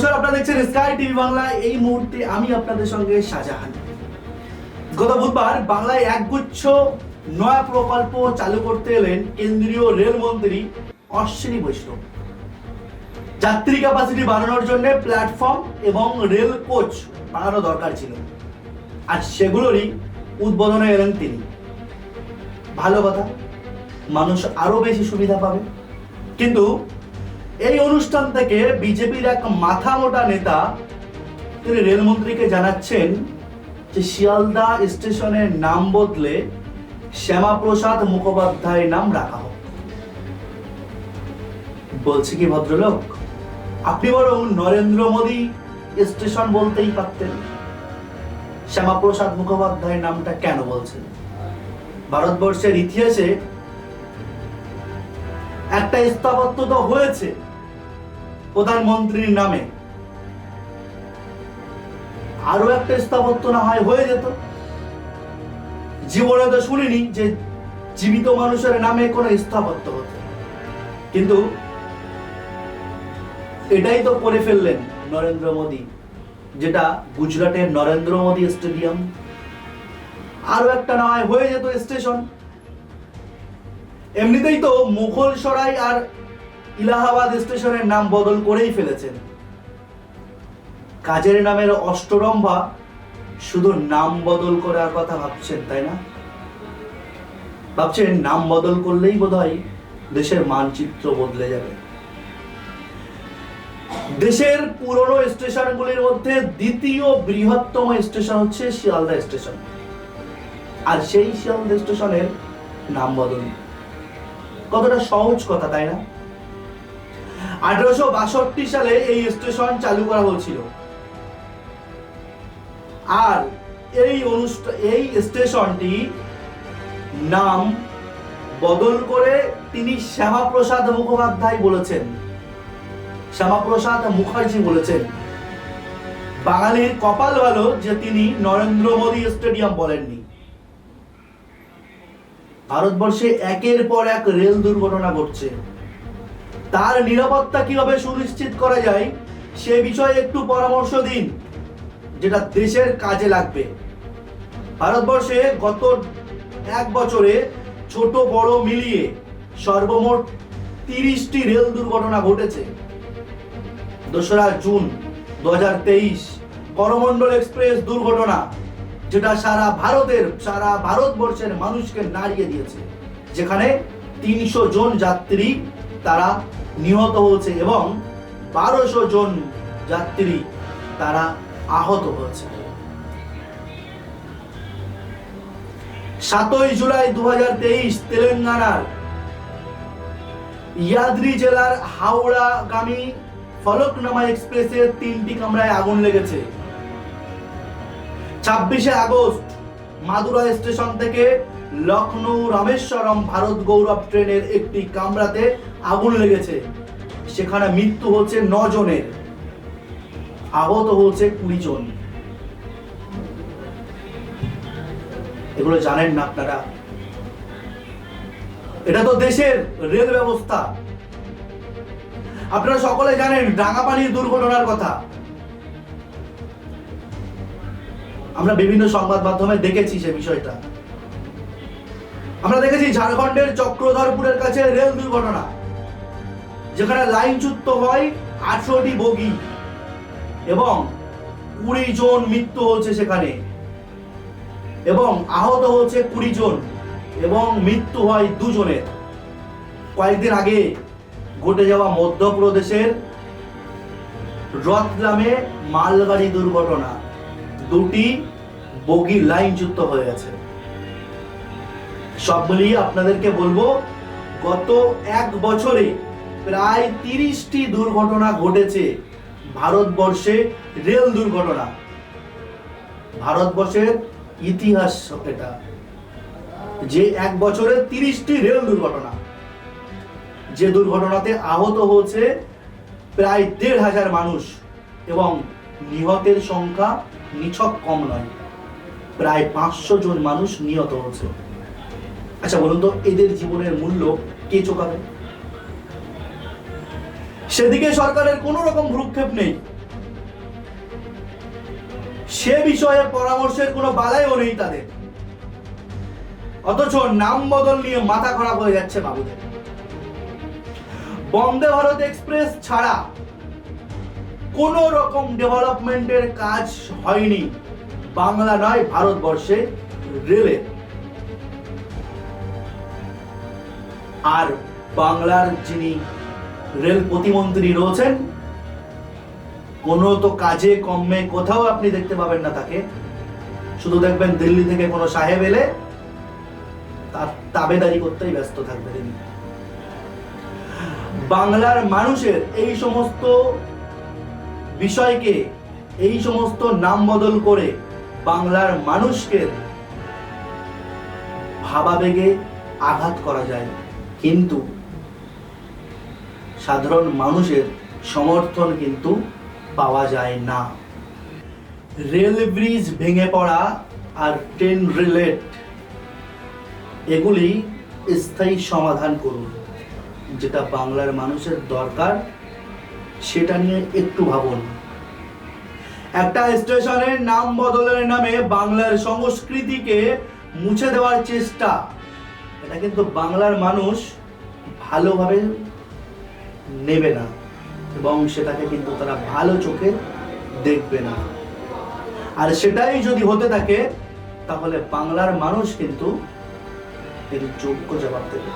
নমস্কার, আপনারা দেখছেন স্কাই টিভি এই মুহূর্তে আমি আপনাদের সঙ্গে শাহজাহান। গত বুধবার বাংলায় একগুচ্ছ নয়া প্রকল্প চালু করতে এলেন কেন্দ্রীয় রেলমন্ত্রী অশ্বিনী বৈষ্ণব। যাত্রী ক্যাপাসিটি বাড়ানোর জন্য প্ল্যাটফর্ম এবং রেল কোচ বাড়ানো দরকার ছিল। আর সেগুলোরই উদ্বোধনে এলেন তিনি। ভালো কথা, মানুষ আরও বেশি সুবিধা পাবে। কিন্তু এই অনুষ্ঠান থেকে বিজেপির এক মাথা মোটা নেতা তিনি রেলমন্ত্রীকে জানাচ্ছেন যে শিয়ালদা স্টেশনের নাম বদলে শ্যামাপ্রসাদ মুখোপাধ্যায়ের নাম রাখা হোক। বলছে কি ভদ্রলোক? আপনি বরং নরেন্দ্র মোদী স্টেশন বলতেই পারতেন। শ্যামাপ্রসাদ মুখোপাধ্যায়ের নামটা কেন বলছেন? ভারতবর্ষের ইতিহাসে একটা স্থাপত্য তো হয়েছে। প্রধানমন্ত্রীর নামে। আরও একটা স্থাপত্য না হয় হয়ে যেত। জীবনে তো শুনিনি যে জীবিত মানুষের নামে কোনো স্থাপত্য হতো। কিন্তু এটাই তো করে ফেললেন নরেন্দ্র মোদী, যেটা গুজরাটের নরেন্দ্র মোদী স্টেডিয়াম। আরও একটা না হয় হয়ে যেত স্টেশন। এমনিতেই তো মুঘল সরাই আর ইলাহাবাদ স্টেশনের নাম বদল করেই ফেলেছেন। কাজের নামের অষ্টরম্ভা শুধু নাম বদল করার কথা ভাবছেন, তাই না? ভাবছেন নাম বদল করলেই বোধহয় দেশের মানচিত্র বদলে যাবে। দেশের পুরনো স্টেশনগুলির মধ্যে দ্বিতীয় বৃহত্তম স্টেশন হচ্ছে শিয়ালদা স্টেশন। আর সেই শিয়ালদা স্টেশনের নাম বদল। কতটা সহজ কথা, তাই না? আঠারোশো বাষট্টি সালে এই স্টেশন চালু করা হয়েছিল। আর এই অনুষ্ঠান এই স্টেশনটি নাম বদল করে তিনি শ্যামাপ্রসাদ মুখোপাধ্যায় বলেছেন। শ্যামাপ্রসাদ মুখার্জি বলেছেন, বাঙালির কপাল ভালো যে তিনি নরেন্দ্র মোদী স্টেডিয়াম বলেননি। ভারতবর্ষে একের পর এক রেল দুর্ঘটনা ঘটছে। তার নিরাপত্তা কীভাবে সুনিশ্চিত করা যায়, সে বিষয়ে একটু পরামর্শ দিন, যেটা দেশের কাজে লাগবে। ভারতবর্ষে গত এক বছরে ছোট বড় মিলিয়ে সর্বমোট তিরিশটি রেল দুর্ঘটনা ঘটেছে। দোসরা জুন দু হাজার তেইশ করমণ্ডল এক্সপ্রেস দুর্ঘটনা, যেটা সারা ভারতের, সারা ভারতবর্ষের মানুষকে নাড়িয়ে দিয়েছে, যেখানে তিনশো জন যাত্রী তারা নিহত হয়েছে এবং বারোশো জন যাত্রী তারা আহত হয়েছে। সাতই জুলাই দু তেলেঙ্গানার ইয়াদ্রি জেলার হাওড়াগামী ফলকনামা এক্সপ্রেসের তিনটি কামরায় আগুন লেগেছে। ছাব্বিশে আগস্ট মাদুরা স্টেশন থেকে লখনৌ রামেশ্বরম, ভারত গৌরব ট্রেনের একটি কামরাতে আগুন লেগেছে। সেখানে মৃত্যু হচ্ছে জনের আহত হচ্ছে কুড়ি জন। এগুলো জানেন না আপনারা? এটা তো দেশের রেল ব্যবস্থা। আপনারা সকলে জানেন ডাঙ্গাপানির দুর্ঘটনার কথা। আমরা বিভিন্ন সংবাদ মাধ্যমে দেখেছি সে বিষয়টা। আমরা দেখেছি ঝাড়খণ্ডের চক্রধরপুরের কাছে রেল দুর্ঘটনা, যেখানে লাইনচ্যুত হয় আঠারোটি বগি এবং কুড়ি জন মৃত্যু হচ্ছে সেখানে এবং আহত হচ্ছে কুড়ি জন এবং মৃত্যু হয় দুজনের। কয়েকদিন আগে ঘটে যাওয়া মধ্যপ্রদেশের রতলামে মালগাড়ি দুর্ঘটনা, দুটি বগি লাইনযুক্ত হয়ে গেছে। সব মিলিয়ে আপনাদেরকে বলব, গত এক বছরে প্রায় তিরিশটি দুর্ঘটনা ঘটেছে ভারতবর্ষে রেল দুর্ঘটনা। ভারতবর্ষের ইতিহাস এটা, যে এক বছরে তিরিশটি রেল দুর্ঘটনা। যে দুর্ঘটনাতে আহত হয়েছে প্রায় দেড় হাজার মানুষ এবং নিহতের সংখ্যা নিছক কম নয়, প্রায় পাঁচশো জন মানুষ নিহত হয়েছে। আচ্ছা বলুন তো, এদের জীবনের মূল্য কে চোকাবে সেদিকে সরকারের কোনো রকম ভ্রুক্ষেপ নেই। সে বিষয়ে পরামর্শের কোনো বাধাইও নেই তাদের। অথচ নাম বদল নিয়ে মাথা খারাপ হয়ে যাচ্ছে বাবুদের। বন্দে ভারত এক্সপ্রেস ছাড়া কোন রকম ডেভেলপমেন্টের কাজ হয়নি। বাংলা নয়, ভারতবর্ষে রেলে আর বাংলার যিনি রেল প্রতিমন্ত্রী রয়েছেন কোনো তো কাজে কমে কোথাও আপনি দেখতে পাবেন না তাকে। শুধু দেখবেন দিল্লি থেকে কোনো সাহেব এলে তার তাবেদারি করতেই ব্যস্ত থাকবে তিনি। বাংলার মানুষের এই সমস্ত বিষয়কে, এই সমস্ত নাম বদল করে বাংলার মানুষকে ভাবাবেগে আঘাত করা যায়। কিন্তু সাধারণ মানুষের সমর্থন কিন্তু পাওয়া যায় না। রেল ব্রিজ ভেঙে পড়া আর ট্রেন রিলেট, এগুলি স্থায়ী সমাধান করুন। যেটা বাংলার মানুষের দরকার, সেটা নিয়ে একটু ভাবুন। একটা স্টেশনের নাম বদলের নামে বাংলার সংস্কৃতিকে মুছে দেওয়ার চেষ্টা এটা কিন্তু বাংলার মানুষ ভালোভাবে নেবে না এবং সেটাকে কিন্তু তারা ভালো চোখে দেখবে না। আর সেটাই যদি হতে থাকে, তাহলে বাংলার মানুষ কিন্তু এর যোগ্য জবাব দেবে।